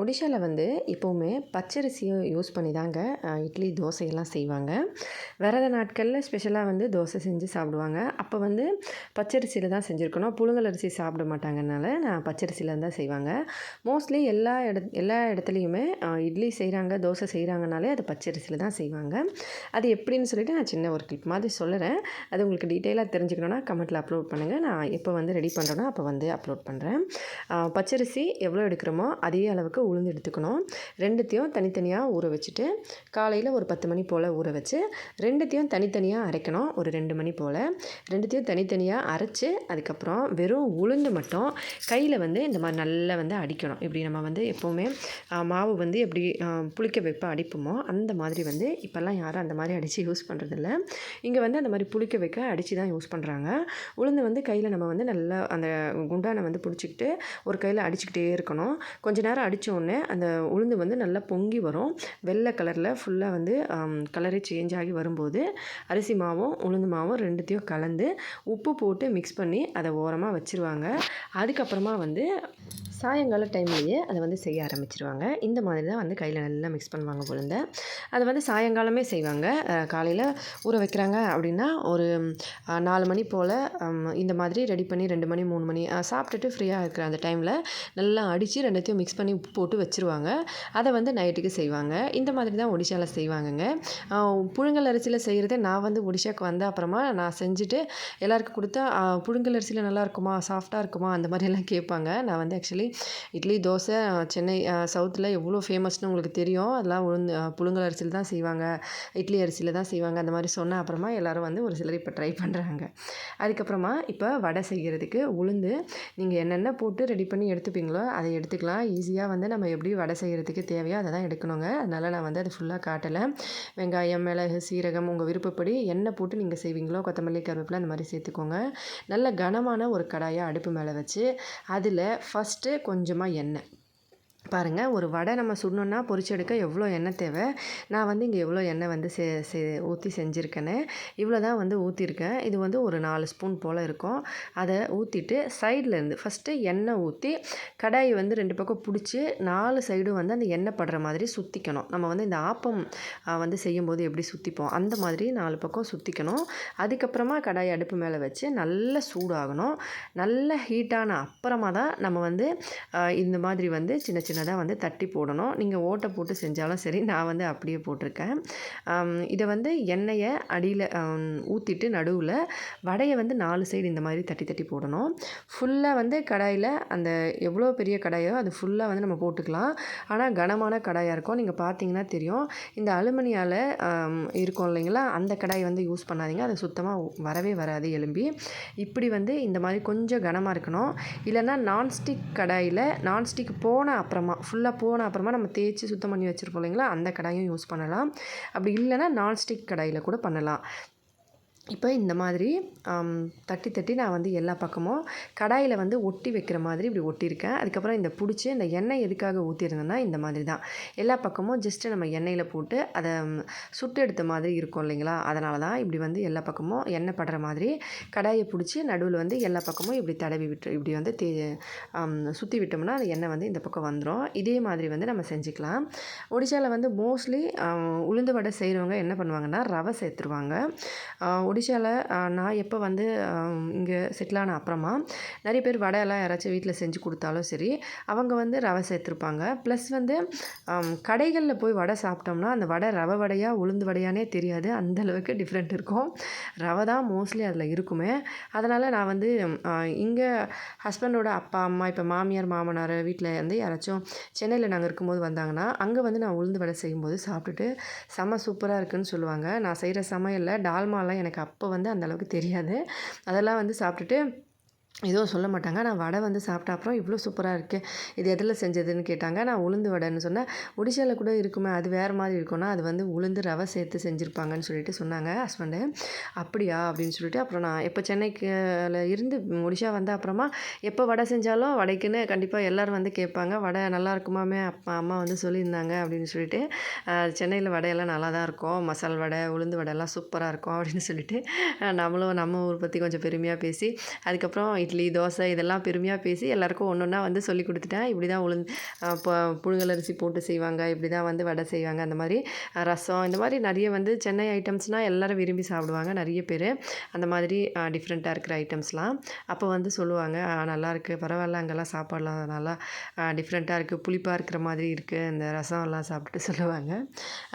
ஒடிஷாவில் வந்து எப்போவுமே பச்சரிசியை யூஸ் பண்ணி தாங்க இட்லி தோசையெல்லாம் செய்வாங்க. விரத நாட்களில் ஸ்பெஷலாக வந்து தோசை செஞ்சு சாப்பிடுவாங்க. அப்போ வந்து பச்சரிசியில் தான் செஞ்சுருக்கணும். புழுங்கல் அரிசி சாப்பிட மாட்டாங்கனால நான் பச்சரிசியில் தான் செய்வாங்க. மோஸ்ட்லி எல்லா இட எல்லா இடத்துலையுமே இட்லி செய்கிறாங்க தோசை செய்கிறாங்கனாலே அது பச்சரிசியில் தான் செய்வாங்க. அது எப்படின்னு சொல்லிட்டு நான் சின்ன ஒரு கிளிப் மாதிரி சொல்லுறேன். அது உங்களுக்கு டீட்டெயிலாக தெரிஞ்சுக்கணுன்னா கமெண்ட்டில் அப்லோட் பண்ணுங்கள் நான் எப்போ வந்து ரெடி பண்ணுறேனோ அப்போ வந்து அப்லோட் பண்ணுறேன் பச்சரிசி எவ்வளோ எடுக்கிறோமோ அதே அளவுக்கு உளுந்து எடுத்துக்கணும். ரெண்டுத்தையும் தனித்தனியாக ஊற வச்சுட்டு காலையில் ஒரு பத்து மணி போல் ஊற வச்சு ரெண்டுத்தையும் தனித்தனியாக அரைக்கணும் ஒரு ரெண்டு மணி போல். ரெண்டுத்தையும் தனித்தனியாக அரைச்சி அதுக்கப்புறம் வெறும் உளுந்து மட்டும் கையில் வந்து இந்த மாதிரி நல்லா வந்து அடிக்கணும். இப்படி நம்ம வந்து எப்போவுமே மாவு வந்து எப்படி புளிக்க வைப்ப அடிப்போமோ அந்த மாதிரி வந்து இப்போல்லாம் யாரும் அந்த மாதிரி அடித்து யூஸ் பண்ணுறதில்ல இங்கே வந்து அந்த மாதிரி புளிக்க வைக்க அடித்து தான் யூஸ் பண்ணுறாங்க உளுந்து வந்து கையில் நம்ம வந்து நல்லா அந்த குண்டானை வந்து பிடிச்சிக்கிட்டு ஒரு கையில் அடிச்சுக்கிட்டே இருக்கணும். கொஞ்ச நேரம் அடிச்ச உடனே அந்த உளுந்து வந்து நல்லா பொங்கி வரும். வெள்ளை கலரில் ஃபுல்லாக வந்து கலரே சேஞ்ச் ஆகி வரும்போது அரிசி மாவும் உளுந்து மாவும் ரெண்டுத்தையும் கலந்து உப்பு போட்டு மிக்ஸ் பண்ணி அதை ஓரமாக வச்சுருவாங்க. அதுக்கப்புறமா வந்து சாயங்கால டைம்லேயே அதை வந்து செய்ய ஆரம்பிச்சிருவாங்க. இந்த மாதிரி தான் வந்து கையில் நல்லா மிக்ஸ் பண்ணுவாங்க உளுந்த. அதை வந்து சாயங்காலமே செய்வாங்க. காலையில் ஊற வைக்கிறாங்க அப்படின்னா ஒரு நாலு மணி போல் இந்த மாதிரி ரெடி பண்ணி ரெண்டு மணி மூணு மணி சாப்பிட்டுட்டு ஃப்ரீயாக இருக்கிற அந்த டைமில் நல்லா அடித்து ரெண்டுத்தையும் மிக்ஸ் பண்ணி உப்பு போட்டு வச்சுருவாங்க. அதை வந்து நைட்டுக்கு செய்வாங்க. இந்த மாதிரி தான் ஒடிஷாவில் செய்வாங்கங்க. புழுங்கல் அரிசியில் செய்கிறத நான் வந்து ஒடிஷாக்கு வந்த அப்புறமா நான் செஞ்சுட்டு எல்லாருக்கும் கொடுத்தா புழுங்கல் அரிசியில் நல்லா இருக்குமா சாஃப்டாக இருக்குமா அந்த மாதிரியெல்லாம் கேட்பாங்க. நான் வந்து ஆக்சுவலி இட்லி தோசை சென்னை சவுத்தில் எவ்வளோ ஃபேமஸ்னு உங்களுக்கு தெரியும். அதெல்லாம் உளுந்து புழுங்கல் அரிசியில் தான் செய்வாங்க. இட்லி அரிசியில் தான் செய்வாங்க. அந்த மாதிரி சொன்ன அப்புறமா எல்லோரும் வந்து ஒரு சிலர் இப்போ ட்ரை பண்ணுறாங்க அதுக்கப்புறமா இப்போ வடை செய்கிறதுக்கு உளுந்து நீங்கள் என்னென்ன போட்டு ரெடி பண்ணி எடுத்துப்பீங்களோ அதை எடுத்துக்கலாம். ஈஸியாக வந்து நம்ம எப்படி வடை செய்கிறதுக்கு தேவையோ அதை தான் எடுக்கணுங்க. அதனால் நான் வந்து அது ஃபுல்லாக காட்டலை. வெங்காயம் மிளகு சீரகம் உங்கள் விருப்பப்படி எண்ணெய் போட்டு நீங்கள் செய்வீங்களோ கொத்தமல்லி கருவேப்பிலை அந்த மாதிரி சேர்த்துக்கோங்க. நல்ல கனமான ஒரு கடாயை அடுப்பு மேலே வச்சு அதில் ஃபஸ்ட்டு கொஞ்சமாக எண்ணெய். பாருங்கள் ஒரு வடை நம்ம சுடணுன்னா பொரிச்சு எடுக்க எவ்வளோ எண்ணெய் தேவை? நான் வந்து இங்கே எவ்வளோ எண்ணெய் வந்து சே சே ஊற்றி செஞ்சுருக்கேன்னு. இவ்வளோ தான் வந்து ஊற்றிருக்கேன் இது வந்து ஒரு நாலு ஸ்பூன் போல் இருக்கும். அதை ஊற்றிட்டு சைட்லேருந்து ஃபஸ்ட்டு எண்ணெய் ஊற்றி கடாயை வந்து ரெண்டு பக்கம் பிடிச்சி நாலு சைடும் வந்து அந்த எண்ணெய் படுற மாதிரி சுற்றிக்கணும் நம்ம வந்து இந்த ஆப்பம் வந்து செய்யும்போது எப்படி சுற்றிப்போம் அந்த மாதிரி நாலு பக்கம் சுற்றிக்கணும் அதுக்கப்புறமா கடாயை அடுப்பு மேலே வச்சு நல்ல சூடாகணும். நல்ல ஹீட்டான அப்புறமா தான் நம்ம வந்து இந்த மாதிரி வந்து சின்ன சின்ன சின்னதாக வந்து தட்டி போடணும். நீங்கள் ஓட்டை போட்டு செஞ்சாலும் சரி நான் வந்து அப்படியே போட்டிருக்கேன். இதை வந்து எண்ணெயை அடியில் ஊற்றிட்டு நடுவில் வடையை வந்து நாலு சைடு இந்த மாதிரி தட்டி தட்டி போடணும். ஃபுல்லாக வந்து கடாயில் அந்த எவ்வளோ பெரிய கடாயோ அது ஃபுல்லாக வந்து நம்ம போட்டுக்கலாம். ஆனால் கனமான கடாயாக இருக்கும். நீங்கள் பார்த்தீங்கன்னா தெரியும். இந்த அலுமினியால் இருக்கும் இல்லைங்களா? அந்த கடாய் வந்து யூஸ் பண்ணாதீங்க. அது சுத்தமாக வரவே வராது எலும்பி. இப்படி வந்து இந்த மாதிரி கொஞ்சம் கனமாக இருக்கணும். இல்லைன்னா நான்ஸ்டிக் கடாயில் நான்ஸ்டிக் போன அப்புறமா ஃபுல்லாக போன அப்புறமா நம்ம தேய்ச்சி சுத்தம் பண்ணி வச்சுருப்போம் இல்லைங்களா? அந்த கடாயும் யூஸ் பண்ணலாம். அப்படி இல்லைன்னா நான்ஸ்டிக் கடாயில் கூட பண்ணலாம். இப்போ இந்த மாதிரி தட்டி தட்டி நான் வந்து எல்லா பக்கமும் கடாயில் வந்து ஒட்டி வைக்கிற மாதிரி இப்படி ஒட்டியிருக்கேன். அதுக்கப்புறம் இந்த பிடிச்சி இந்த எண்ணெய் எதுக்காக ஊற்றிருந்தேன்னா இந்த மாதிரி தான். எல்லா பக்கமும் ஜஸ்ட்டு நம்ம எண்ணெயில் போட்டு அதை சுட்டு எடுத்த மாதிரி இருக்கும் இல்லைங்களா? அதனால தான் இப்படி வந்து எல்லா பக்கமும் எண்ணெய் படுற மாதிரி கடாயை பிடிச்சி நடுவில் வந்து எல்லா பக்கமும் இப்படி தடவி விட்டு இப்படி வந்து தே சுற்றி விட்டோம்னா அந்த எண்ணெய் வந்து இந்த பக்கம் வந்துடும் இதே மாதிரி வந்து நம்ம செஞ்சுக்கலாம். ஒடிசாவில் வந்து மோஸ்ட்லி உளுந்து வடை செய்கிறவங்க என்ன பண்ணுவாங்கன்னா ரவை சேர்த்துருவாங்க. ஒடிஷாவில் நான் எப்போ வந்து இங்கே செட்டில் ஆன அப்புறமா நிறைய பேர் வடையெல்லாம் யாராச்சும் வீட்டில் செஞ்சு கொடுத்தாலும் சரி அவங்க வந்து ரவை சேர்த்துருப்பாங்க. ப்ளஸ் வந்து கடைகளில் போய் வடை சாப்பிட்டோம்னா அந்த வடை ரவை வடையா உளுந்து வடையானே தெரியாது. அந்தளவுக்கு டிஃப்ரெண்ட் இருக்கும். ரவை தான் மோஸ்ட்லி அதில் இருக்குமே. அதனால் நான் வந்து இங்கே ஹஸ்பண்டோட அப்பா அம்மா இப்போ மாமியார் மாமனார் வீட்டில் வந்து யாராச்சும் சென்னையில் நாங்கள் இருக்கும்போது வந்தாங்கன்னா அங்கே வந்து நான் உளுந்து வடை செய்யும்போது சாப்பிட்டுட்டு செம்ம சூப்பராக இருக்குன்னு சொல்லுவாங்க. நான் செய்கிற சமையலில் டால்மாலாம் எனக்கு அப்போ வந்து அந்த அளவுக்கு தெரியாது. அதெல்லாம் வந்து சாப்பிட்டுட்டு எதுவும் சொல்ல மாட்டாங்க. நான் வடை வந்து சாப்பிட்ட அப்புறம் இவ்வளோ சூப்பராக இருக்குது இது எதில் செஞ்சதுன்னு கேட்டாங்க. நான் உளுந்து வடைன்னு சொன்னேன். ஒடிஷாவில் கூட இருக்குமே அது வேறு மாதிரி இருக்கும்னா அது வந்து உளுந்து ரவை சேர்த்து செஞ்சுருப்பாங்கன்னு சொல்லிட்டு சொன்னாங்க ஹஸ்பண்டு. அப்படியா? அப்படின்னு சொல்லிட்டு அப்புறம் நான் எப்போ சென்னைக்கு இருந்து ஒடிஷா வந்த அப்புறமா எப்போ வடை செஞ்சாலும் வடைக்குன்னு கண்டிப்பாக எல்லோரும் வந்து கேட்பாங்க. வடை நல்லா இருக்குமாமே அப்பா அம்மா வந்து சொல்லியிருந்தாங்க அப்படின்னு சொல்லிட்டு சென்னையில் வடையெல்லாம் நல்லா தான் இருக்கும். மசால் வடை உளுந்து வடையெல்லாம் சூப்பராக இருக்கும் அப்படின்னு சொல்லிட்டு நம்மளும் நம்ம ஊர் பற்றி கொஞ்சம் பெருமையாக பேசி அதுக்கப்புறம் இட்லி தோசை இதெல்லாம் பெருமையாக பேசி எல்லாருக்கும் ஒன்று ஒன்றா வந்து சொல்லி கொடுத்துட்டேன். இப்படி தான் உளுந்து இப்போ புழுங்கல் அரிசி போட்டு செய்வாங்க. இப்படி தான் வந்து வடை செய்வாங்க. அந்த மாதிரி ரசம் இந்த மாதிரி நிறைய வந்து சென்னை ஐட்டம்ஸ்னால் எல்லோரும் விரும்பி சாப்பிடுவாங்க. நிறைய பேர் அந்த மாதிரி டிஃப்ரெண்ட்டாக இருக்கிற ஐட்டம்ஸ்லாம் அப்போ வந்து சொல்லுவாங்க நல்லாயிருக்கு பரவாயில்ல. அங்கெல்லாம் சாப்பாடெலாம். நல்லா டிஃப்ரெண்ட்டாக இருக்குது புளிப்பாக இருக்கிற மாதிரி இருக்குது இந்த ரசம்லாம் சாப்பிட்டு சொல்லுவாங்க.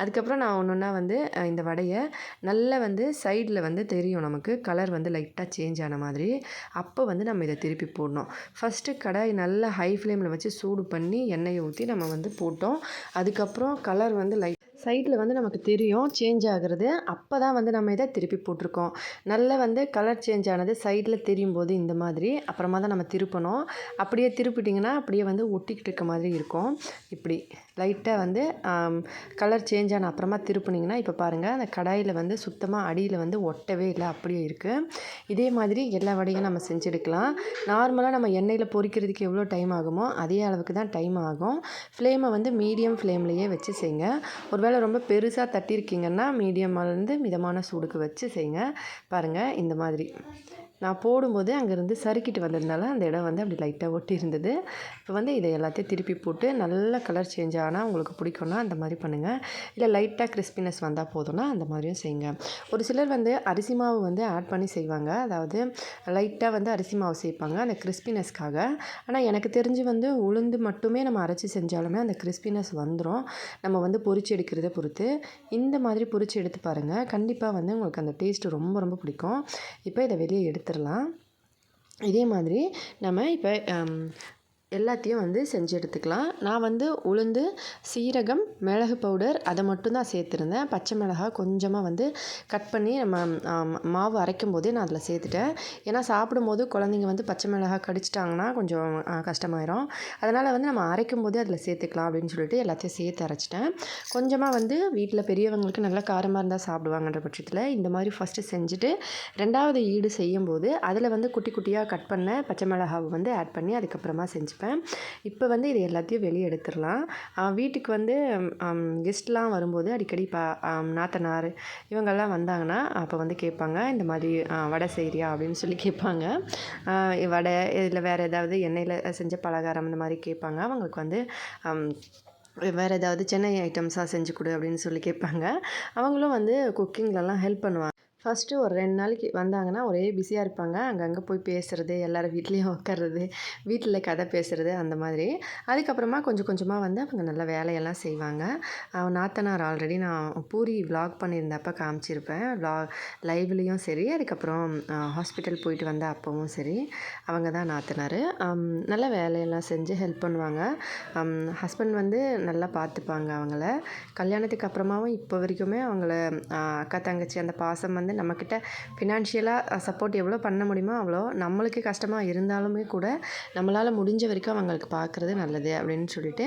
அதுக்கப்புறம் நான் ஒன்று ஒன்றா வந்து இந்த வடையை நல்லா வந்து சைடில் வந்து தெரியும் நமக்கு. கலர் வந்து லைட்டாக சேஞ்ச் ஆன மாதிரி. அப்போ வந்து வந்து நம்ம இதை திருப்பி போடணும். ஃபஸ்ட்டு கடாய் நல்லா ஹை ஃப்ளேமில் வச்சு சூடு பண்ணி எண்ணெயை ஊற்றி நம்ம வந்து போட்டோம். அதுக்கப்புறம் கலர் வந்து லைட் சைடில் வந்து நமக்கு தெரியும் சேஞ்ச் ஆகிறது. அப்போ தான் வந்து நம்ம இதை திருப்பி போட்டிருக்கோம். நல்லா வந்து கலர் சேஞ்ச் ஆனது சைடில் தெரியும் போது இந்த மாதிரி அப்புறமா தான் நம்ம திருப்பணும். அப்படியே திருப்பிட்டிங்கன்னா அப்படியே வந்து ஒட்டிக்கிட்டு இருக்க மாதிரி இருக்கும். இப்படி. லைட்டாக வந்து கலர் சேஞ்ச் ஆன அப்புறமா திருப்புனிங்கன்னா இப்போ பாருங்கள் அந்த கடாயில் வந்து சுத்தமாக அடியில் வந்து ஒட்டவே இல்லை அப்படியே இருக்குது இதே மாதிரி எல்லா வடையும் நம்ம செஞ்செடுக்கலாம் நார்மலாக நம்ம எண்ணெயில் பொரிக்கிறதுக்கு எவ்வளோ டைம் ஆகுமோ அதே அளவுக்கு தான் டைம் ஆகும். ஃப்ளேமை வந்து மீடியம் ஃப்ளேம்லேயே வச்சு செய்யுங்க ஒருவேளை ரொம்ப பெருசாக தட்டியிருக்கீங்கன்னா மீடியம்லேருந்து மிதமான சூடுக்கு வச்சு செய்யுங்க பாருங்கள் இந்த மாதிரி. நான் போடும்போது அங்கேருந்து சறுக்கிட்டு வந்ததுனால அந்த இடம் வந்து அப்படி லைட்டாக ஒட்டி இருந்தது இப்போ வந்து இதை எல்லாத்தையும் திருப்பி போட்டு நல்ல கலர் சேஞ்ச் ஆனால் உங்களுக்கு பிடிக்கும்னா அந்த மாதிரி பண்ணுங்கள் இல்லை லைட்டாக கிறிஸ்பினஸ் வந்தால் போதும்னா அந்த மாதிரியும் செய்யுங்க. ஒரு சிலர் வந்து அரிசி மாவு வந்து ஆட் பண்ணி செய்வாங்க. அதாவது லைட்டாக வந்து அரிசி மாவு சேர்ப்பாங்க அந்த கிறிஸ்பினஸ்க்காக ஆனால் எனக்கு தெரிஞ்சு வந்து உளுந்து மட்டுமே நம்ம அரைச்சி செஞ்சாலுமே அந்த கிறிஸ்பினஸ் வந்துடும் நம்ம வந்து பொறிச்சு எடுக்கிறத பொறுத்து. இந்த மாதிரி பொறிச்சு எடுத்து பாருங்கள் கண்டிப்பாக வந்து உங்களுக்கு அந்த டேஸ்ட்டு ரொம்ப ரொம்ப பிடிக்கும். இப்போ இதை வெளியே எடுத்து எடுத்துடலாம். இதே மாதிரி நம்ம இப்போ எல்லாத்தையும் வந்து செஞ்சு எடுத்துக்கலாம். நான் வந்து உளுந்து சீரகம் மிளகு பவுடர் அதை மட்டும்தான் சேர்த்துருந்தேன். பச்சை மிளகா கொஞ்சமாக வந்து கட் பண்ணி நம்ம மாவு அரைக்கும் போதே நான் அதில் சேர்த்துட்டேன். ஏன்னா சாப்பிடும்போது குழந்தைங்க வந்து பச்சை மிளகா கடிச்சிட்டாங்கன்னா கொஞ்சம் கஷ்டமாயிரும். அதனால் வந்து நம்ம அரைக்கும் போதே அதில் சேர்த்துக்கலாம் அப்படின்னு சொல்லிட்டு எல்லாத்தையும் சேர்த்து அரைச்சிட்டேன். கொஞ்சமாக வந்து வீட்டில் பெரியவங்களுக்கு நல்லா காரமாக இருந்தால் சாப்பிடுவாங்கன்ற பட்சத்தில் இந்த மாதிரி ஃபஸ்ட்டு செஞ்சுட்டு ரெண்டாவது ஈடு செய்யும்போது அதில் வந்து குட்டி குட்டியாக கட் பண்ண பச்சை மிளகாவை வந்து ஆட் பண்ணி அதுக்கப்புறமா செஞ்சுப்பேன். இப்போ வந்து இது எல்லாத்தையும் வெளியே எடுத்துடலாம். வீட்டுக்கு வந்து கெஸ்ட்லாம் வரும்போது அடிக்கடி பா நாத்தனார் இவங்கெல்லாம் வந்தாங்கன்னா அப்போ வந்து கேட்பாங்க இந்த மாதிரி வடை செய்கிறியா அப்படின்னு சொல்லி கேட்பாங்க. வடை இதில் வேறு ஏதாவது எண்ணெயில் செஞ்ச பலகாரம் இந்த மாதிரி கேட்பாங்க. அவங்களுக்கு வந்து வேறு ஏதாவது சென்னை ஐட்டம்ஸாக செஞ்சு கொடு அப்படின்னு சொல்லி கேட்பாங்க. அவங்களும் வந்து குக்கிங்லலாம் ஹெல்ப் பண்ணுவாங்க. ஃபஸ்ட்டு ஒரு ரெண்டு நாளைக்கு வந்தாங்கன்னா ஒரே பிஸியாக இருப்பாங்க. அங்கங்கே போய் பேசுகிறது எல்லோரும் வீட்லேயும் உட்கார்றது வீட்டில் கதை பேசுகிறது அந்த மாதிரி. அதுக்கப்புறமா கொஞ்சம் கொஞ்சமாக வந்து அவங்க நல்ல வேலையெல்லாம் செய்வாங்க. நாத்தனார் ஆல்ரெடி நான் பூரி vlog பண்ணியிருந்தப்ப காமிச்சிருப்பேன். Vlog லைவ்லேயும் சரி அதுக்கப்புறம் ஹாஸ்பிட்டல் போயிட்டு வந்த அப்பவும் சரி அவங்க தான் நாத்தனார். நல்ல வேலையெல்லாம் செஞ்சு ஹெல்ப் பண்ணுவாங்க. ஹஸ்பண்ட் வந்து நல்லா பார்த்துப்பாங்க அவங்கள. கல்யாணத்துக்கு அப்புறமாவும் இப்போ வரைக்குமே அவங்கள அக்கா தங்கச்சி அந்த பாசம் வந்து நம்மக்கிட்ட ஃபினான்ஷியலாக சப்போர்ட் எவ்வளோ பண்ண முடியுமோ அவ்வளோ நம்மளுக்கு கஷ்டமாக இருந்தாலுமே கூட நம்மளால் முடிஞ்ச வரைக்கும் அவங்களுக்கு பார்க்குறது நல்லது அப்படின்னு சொல்லிட்டு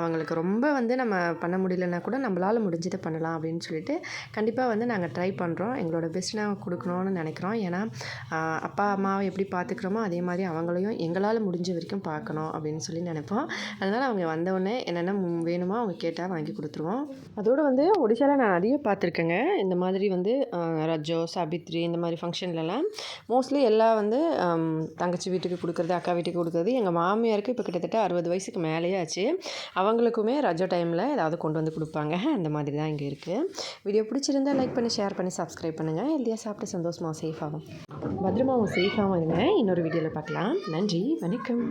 அவங்களுக்கு ரொம்ப வந்து நம்ம பண்ண முடியலன்னா கூட நம்மளால் முடிஞ்சதை பண்ணலாம் அப்படின்னு சொல்லிட்டு கண்டிப்பாக வந்து நாங்கள் ட்ரை பண்ணுறோம் எங்களோட பெஸ்ட் நாங்கள் கொடுக்கணும்னு நினைக்கிறோம். ஏன்னா அப்பா அம்மாவை எப்படி பார்த்துக்கிறோமோ அதே மாதிரி அவங்களையும் எங்களால் முடிஞ்ச வரைக்கும் பார்க்கணும் அப்படின்னு சொல்லி நினைப்போம். அதனால் அவங்க வந்தவுடனே என்னென்ன வேணுமோ அவங்க கேட்டால் வாங்கி கொடுத்துருவோம். அதோடு வந்து ஒடிசாவில் நான் நிறைய பார்த்துருக்கேங்க இந்த மாதிரி வந்து ரஜோ சாபித்ரி இந்த மாதிரி ஃபங்க்ஷன்லலாம் மோஸ்ட்லி எல்லாம் வந்து தங்கச்சி வீட்டுக்கு கொடுக்குறது அக்கா வீட்டுக்கு கொடுக்குறது எங்கள் மாமியாருக்கு இப்போ கிட்டத்தட்ட அறுபது வயசுக்கு மேலேயே ஆச்சு அவங்களுக்குமே ரஜோ டைமில் ஏதாவது கொண்டு வந்து கொடுப்பாங்க. அந்த மாதிரி தான் இங்கே இருக்குது வீடியோ பிடிச்சிருந்தா லைக் பண்ணி ஷேர் பண்ணி சப்ஸ்கிரைப் பண்ணுங்கள் ஹெல்த்தியாக சாப்பிட்டு சந்தோஷமாக சேஃபாகும் பத்திரமாவும் சேஃபாகவும் இருங்க. இன்னொரு வீடியோவில் பார்க்கலாம். நன்றி வணக்கம்.